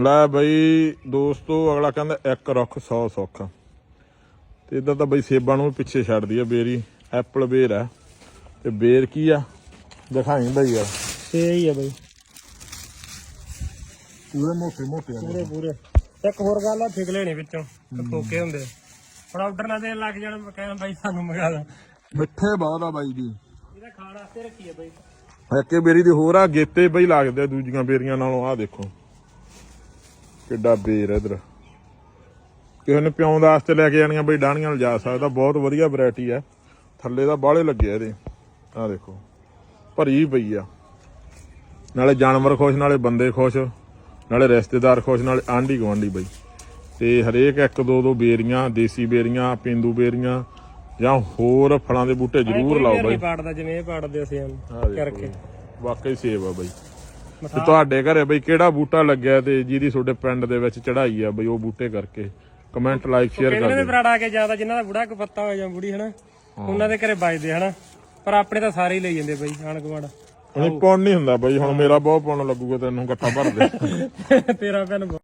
ਲੈ ਬਈ ਦੋਸਤੋ ਅਗਲਾ ਕਹਿੰਦਾ ਇੱਕ ਰੁੱਖ 100 ਸੁੱਖ। ਤੇ ਇਦਾਂ ਤਾਂ ਬਈ ਸੇਬਾਂ ਨੂੰ ਪਿੱਛੇ ਛੱਡਦੀ ਆ ਬੇਰੀ। ਐਪਲ ਬੇਰ ਆ। ਤੇ ਬੇਰ ਕੀ ਆ? ਦਿਖਾਈ ਬਈ ਯਾਰ। ਤੇ ਹੀ ਆ ਬਈ। ਪੂਰੇ ਮੋਟੇ ਮੋਟੇ ਆ। ਪੂਰੇ ਪੂਰੇ। ਇੱਕ ਹੋਰ ਗੱਲ ਆ ਫਿਗਲੇ ਨਹੀਂ ਵਿੱਚੋਂ। ਫੋਕੇ ਹੁੰਦੇ। ਹੁਣ ਆਰਡਰ ਨਾ ਦੇਣ ਲੱਗ ਜਾਣ ਕਹਿਣ ਬਾਈ ਸਾਨੂੰ ਮੰਗਾ ਦੋ ਮਿੱਠੇ ਬਹੁਤ ਆ ਬਾਈ ਜੀ। ਇਹਦਾ ਖਾਣ ਵਾਸਤੇ ਰੱਖੀ ਆ ਬਾਈ। ਇੱਕੇ ਬੇਰੀ ਦੇ ਹੋਰ ਆ ਗੇਤੇ ਬਈ ਲੱਗਦੇ ਦੂਜੀਆਂ ਬੇਰੀਆਂ ਨਾਲੋਂ। ਆ ਦੇਖੋ। ਕਿੱਡਾ ਬੇਰ ਇਧਰ। ਕਿਸੇ ਨੇ ਪਿਉਣ ਦਾ ਵਾਸਤੇ ਲੈ ਕੇ ਜਾਣੀਆਂ ਬਈ ਡਾਣੀਆਂ ਲਿਜਾ ਸਕਦਾ ਬਹੁਤ ਵਧੀਆ ਵੈਰਾਈਟੀ ਆ। ਥੱਲੇ ਦਾ ਬਾਹਲੇ ਲੱਗੇ ਇਹਦੇ। ਆ ਦੇਖੋ ਭਰੀ ਪਈ ਆ। ਨਾਲੇ ਜਾਨਵਰ ਖੁਸ਼ ਨਾਲੇ ਬੰਦੇ ਖੁਸ਼ ਨਾਲੇ ਰਿਸ਼ਤੇਦਾਰ ਖੁਸ਼ ਨਾਲੇ ਆਂਢੀ ਗੁਆਂਢੀ ਬਈ। ਤੇ ਹਰੇਕ ਇੱਕ ਦੋ ਦੋ ਬੇਰੀਆਂ ਦੇਸੀ ਬੇਰੀਆਂ ਪਿੰਦੂ ਬੇਰੀਆਂ ਜਾਂ ਹੋਰ ਫਲਾਂ ਦੇ ਬੂਟੇ ਜ਼ਰੂਰ ਲਾਓ ਬਈ। ਪਾੜਦਾ ਜਿਵੇਂ ਇਹ ਪਾੜਦੇ ਅਸੀਂ ਕਰਕੇ। ਵਾਕਈ ਸੇਬ ਆ ਬਈ। ਤੇ ਤੁਹਾਡੇ ਘਰੇ ਬਈ ਕਿਹੜਾ ਬੂਟਾ ਲੱਗਿਆ ਤੇ ਜਿਹਦੀ ਤੁਹਾਡੇ ਪਿੰਡ ਦੇ ਵਿੱਚ ਚੜਾਈ ਆ ਬਈ ਉਹ ਬੂਟੇ ਕਰਕੇ? ਕਮੈਂਟ ਲਾਈਕ ਸ਼ੇਅਰ ਕਰ ਨੇ ਦਿਓ। ਪਰਾੜਾ ਕੇ ਜ਼ਿਆਦਾ ਜਿਨ੍ਹਾਂ ਦਾ ਬੁੜਾ ਕੋ ਪੱਤਾ ਹੋ ਜਾਂ ਬੁੜੀ ਹਨਾ? ਉਹਨਾਂ ਦੇ ਘਰੇ ਵੱਜਦੇ ਹਨਾ? ਪਰ ਆਪਣੇ ਤਾਂ ਸਾਰੇ ਹੀ ਲਈ ਜਾਂਦੇ ਬਈ ਆਣ ਗਵਾੜ ਨਹੀਂ ਪੁੰਨ ਨਹੀਂ ਹੁੰਦਾ ਬਈ ਹੁਣ ਮੇਰਾ ਬਹੁਤ ਪੁੰਨ ਲੱਗੂਗਾ ਤੈਨੂੰ ਇਕੱਠਾ ਭਰ ਦੇ। ਤੇਰਾ ਭੈਣ